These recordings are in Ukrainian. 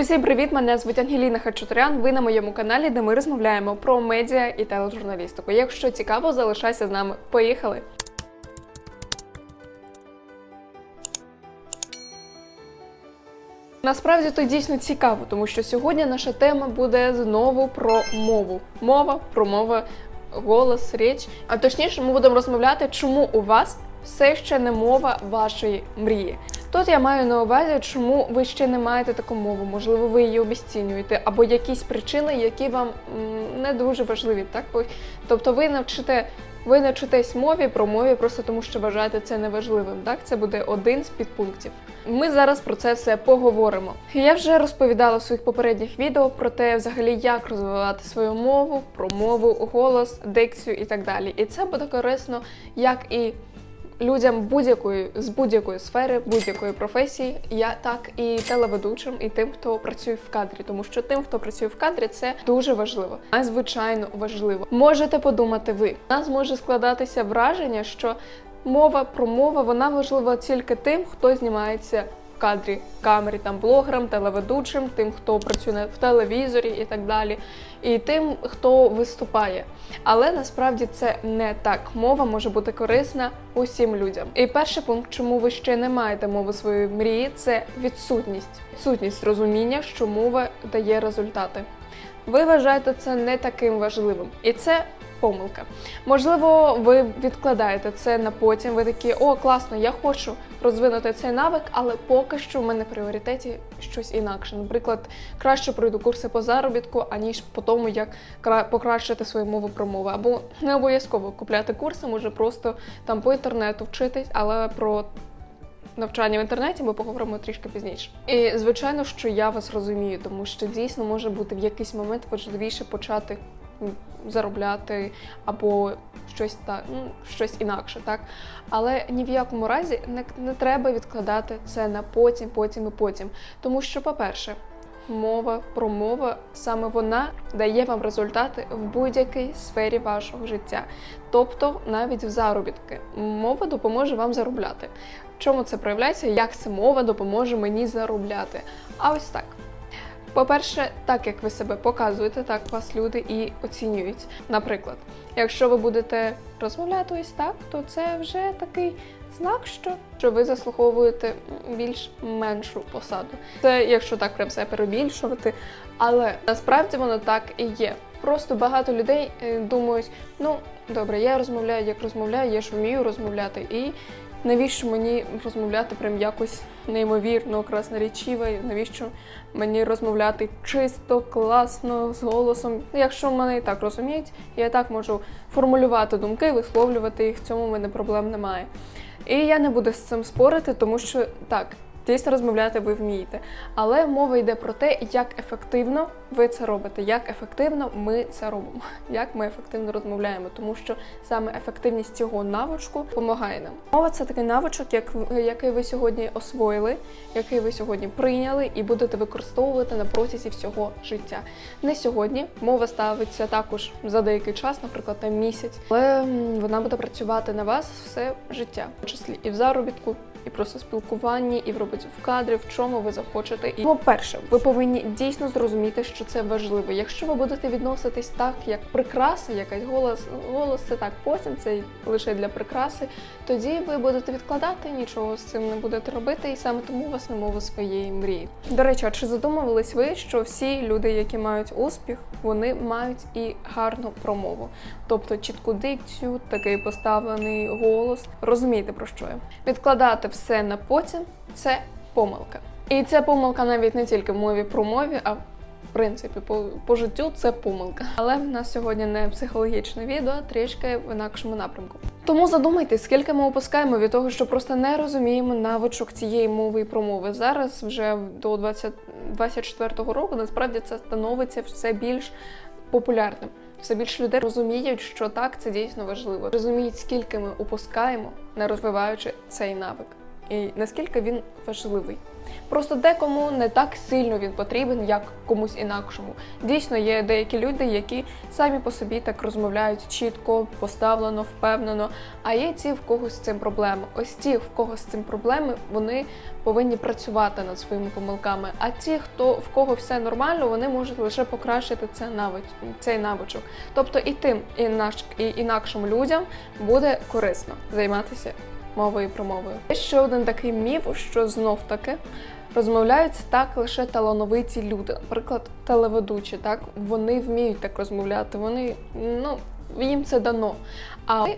Усім привіт! Мене звуть Ангеліна Хачатурян. Ви на моєму каналі, де ми розмовляємо про медіа і тележурналістику. Якщо цікаво, залишайся з нами. Поїхали! Насправді то дійсно цікаво, тому що сьогодні наша тема буде знову про мову. Мова, промова, голос, річ. А точніше, ми будемо розмовляти, чому у вас все ще не мова вашої мрії. Тут я маю на увазі, чому ви ще не маєте таку мову, можливо, ви її обіцінюєте, або якісь причини, які вам не дуже важливі. Так? Тобто ви навчите. Ви навчитесь мові про мові просто тому, що вважаєте це неважливим. Так, це буде один з підпунктів. Ми зараз про це все поговоримо. Я вже розповідала в своїх попередніх відео про те, взагалі, як розвивати свою мову, про мову, голос, дикцію і так далі. І це буде корисно як і людям будь-якої з будь-якої сфери, будь-якої професії, я так і телеведучим, і тим, хто працює в кадрі, тому що тим, хто працює в кадрі, це дуже важливо, надзвичайно важливо. Можете подумати ви. У нас може складатися враження, що мова промова вона важлива тільки тим, хто знімається. Кадрі камері там блогерам, телеведучим, тим, хто працює в телевізорі і так далі, і тим, хто виступає. Але насправді це не так. Мова може бути корисна усім людям. І перший пункт, чому ви ще не маєте мови своєї мрії, це відсутність. Відсутність розуміння, що мова дає результати. Ви вважаєте це не таким важливим, і це помилка. Можливо, ви відкладаєте це на потім. Ви такі, о, класно, я хочу розвинути цей навик, але поки що в мене в пріоритеті щось інакше. Наприклад, краще пройду курси по заробітку, аніж по тому, як кра- покращити свою мову промови. Або не обов'язково купляти курси, може просто там по інтернету вчитись, але про навчання в інтернеті ми поговоримо трішки пізніше. І звичайно, що я вас розумію, тому що дійсно може бути в якийсь момент важливіше почати заробляти або щось так, ну, щось інакше, так. Але ні в якому разі не, не треба відкладати це на потім, потім і потім. Тому що, по-перше, мова, промова, саме вона дає вам результати в будь-якій сфері вашого життя, тобто навіть в заробітки. Мова допоможе вам заробляти. В чому це проявляється? Як ця мова допоможе мені заробляти? А ось так. По-перше, так як ви себе показуєте, так вас люди і оцінюють. Наприклад, якщо ви будете розмовляти ось так, то це вже такий знак, що, що ви заслуговуєте більш меншу посаду. Це якщо так прям все перебільшувати, але насправді воно так і є. Просто багато людей е, думають, ну добре, я розмовляю, як розмовляю, я ж вмію розмовляти, і навіщо мені розмовляти прям якось неймовірно, красноречиво, навіщо мені розмовляти чисто, класно, з голосом. Якщо мене і так розуміють, я і так можу формулювати думки, висловлювати їх, в цьому в мене проблем немає. І я не буду з цим спорити, тому що так. Дійсно розмовляти ви вмієте, але мова йде про те, як ефективно ви це робите, як ефективно ми це робимо, як ми ефективно розмовляємо, тому що саме ефективність цього навичку допомагає нам. Мова це такий навичок, як, який ви сьогодні освоїли, який ви сьогодні прийняли і будете використовувати на протязі всього життя. Не сьогодні мова ставиться також за деякий час, наприклад, на місяць, але вона буде працювати на вас все життя, в числі і в заробітку, і просто спілкуванні, і в роботі в кадрі, в чому ви захочете. І по-перше, ви повинні дійсно зрозуміти, що це важливо. Якщо ви будете відноситись так, як прикраса, якась голос, голос це так, потім це лише для прикраси. Тоді ви будете відкладати, нічого з цим не будете робити, і саме тому у вас не мова своєї мрії. До речі, а чи задумувались ви, що всі люди, які мають успіх, вони мають і гарну промову, тобто чітку дикцію, такий поставлений голос. Розумієте про що я? Відкладати все на потім це помилка. І це помилка навіть не тільки в мові про мові, а в принципі по, по життю це помилка. Але в нас сьогодні не психологічне відео, трішки в інакшому напрямку. Тому задумайтесь, скільки ми опускаємо від того, що просто не розуміємо навичок цієї мови і промови. Зараз вже до 20, 24-го року насправді це становиться все більш популярним. Все більше людей розуміють, що так це дійсно важливо. Розуміють, скільки ми упускаємо, не розвиваючи цей навик. І наскільки він важливий. Просто декому не так сильно він потрібен, як комусь інакшому. Дійсно, є деякі люди, які самі по собі так розмовляють чітко, поставлено, впевнено. А є ті, в кого з цим проблеми. Ось ті, в кого з цим проблеми, вони повинні працювати над своїми помилками. А ті, хто в кого все нормально, вони можуть лише покращити це навич, цей навичок. Тобто і тим, і, наш, і інакшим людям буде корисно займатися мовою промовою. Є ще один такий міф, що знов таки розмовляють так лише талановиті люди, наприклад, телеведучі, так вони вміють так розмовляти, вони ну їм це дано. А ви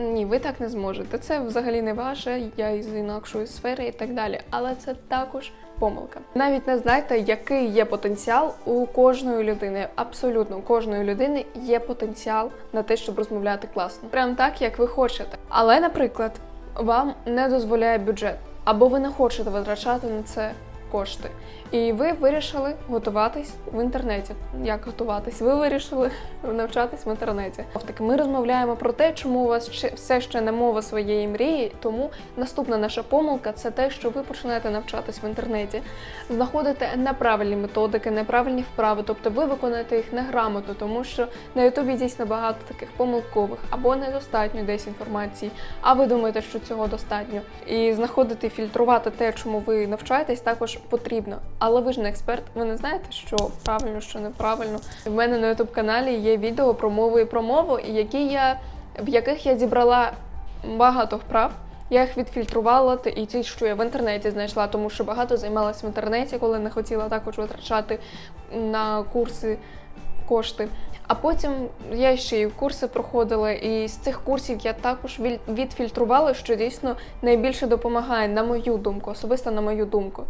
ні, ви так не зможете. Це взагалі не ваше, я із інакшої сфери і так далі. Але це також помилка. Навіть не знаєте, який є потенціал у кожної людини. Абсолютно у кожної людини є потенціал на те, щоб розмовляти класно. Прям так, як ви хочете. Але, наприклад, вам не дозволяє бюджет, або ви не хочете витрачати на це кошти. І ви вирішили готуватись в інтернеті. Як готуватись? Ви вирішили навчатись в інтернеті. Таки ми розмовляємо про те, чому у вас все ще не мова своєї мрії. Тому наступна наша помилка це те, що ви починаєте навчатись в інтернеті, знаходите неправильні методики, неправильні вправи, тобто ви виконуєте їх неграмотно, тому що на Ютубі дійсно багато таких помилкових або недостатньо десь інформації, а ви думаєте, що цього достатньо. І знаходити фільтрувати те, чому ви навчаєтесь, також потрібно. Але ви ж не експерт, ви не знаєте, що правильно, що неправильно. В мене на ютуб каналі є відео про мову і про мову, які я в яких я зібрала багато вправ. Я їх відфільтрувала і ті, що я в інтернеті знайшла, тому що багато займалася в інтернеті, коли не хотіла також витрачати на курси кошти. А потім я ще й курси проходила, і з цих курсів я також відфільтрувала, що дійсно найбільше допомагає, на мою думку, особисто на мою думку.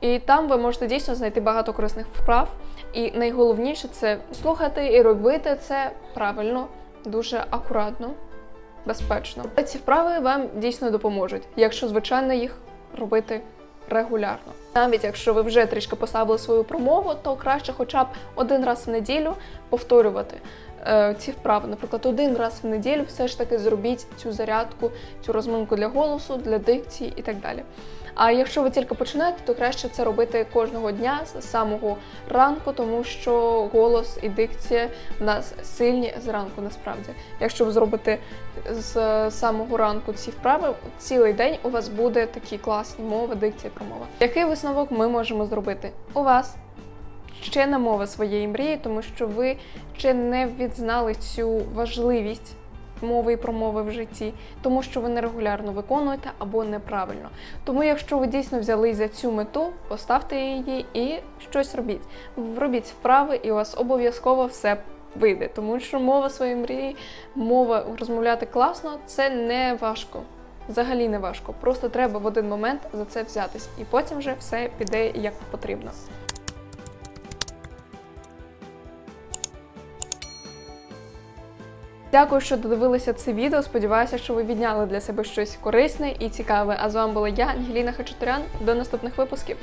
І там ви можете дійсно знайти багато корисних вправ. І найголовніше це слухати і робити це правильно, дуже акуратно, безпечно. Ці вправи вам дійсно допоможуть, якщо звичайно їх робити регулярно. Навіть якщо ви вже трішки поставили свою промову, то краще хоча б один раз в неділю повторювати ці вправи. Наприклад, один раз в неділю все ж таки зробіть цю зарядку, цю розминку для голосу, для дикції і так далі. А якщо ви тільки починаєте, то краще це робити кожного дня з самого ранку, тому що голос і дикція в нас сильні зранку насправді. Якщо ви зробите з самого ранку ці вправи, цілий день у вас буде такі класні мови, дикція, промова. Який висновок ми можемо зробити? У вас ще не мова своєї мрії, тому що ви ще не відзнали цю важливість мови і промови в житті, тому що ви нерегулярно виконуєте або неправильно. Тому, якщо ви дійсно взялись за цю мету, поставте її і щось робіть. Робіть вправи, і у вас обов'язково все вийде, тому що мова своєї мрії, мова розмовляти класно це не важко. Взагалі не важко. Просто треба в один момент за це взятись, і потім вже все піде як потрібно. Дякую, що додивилися це відео. Сподіваюся, що ви відняли для себе щось корисне і цікаве. А з вами була я, Ангеліна Хачатурян. До наступних випусків.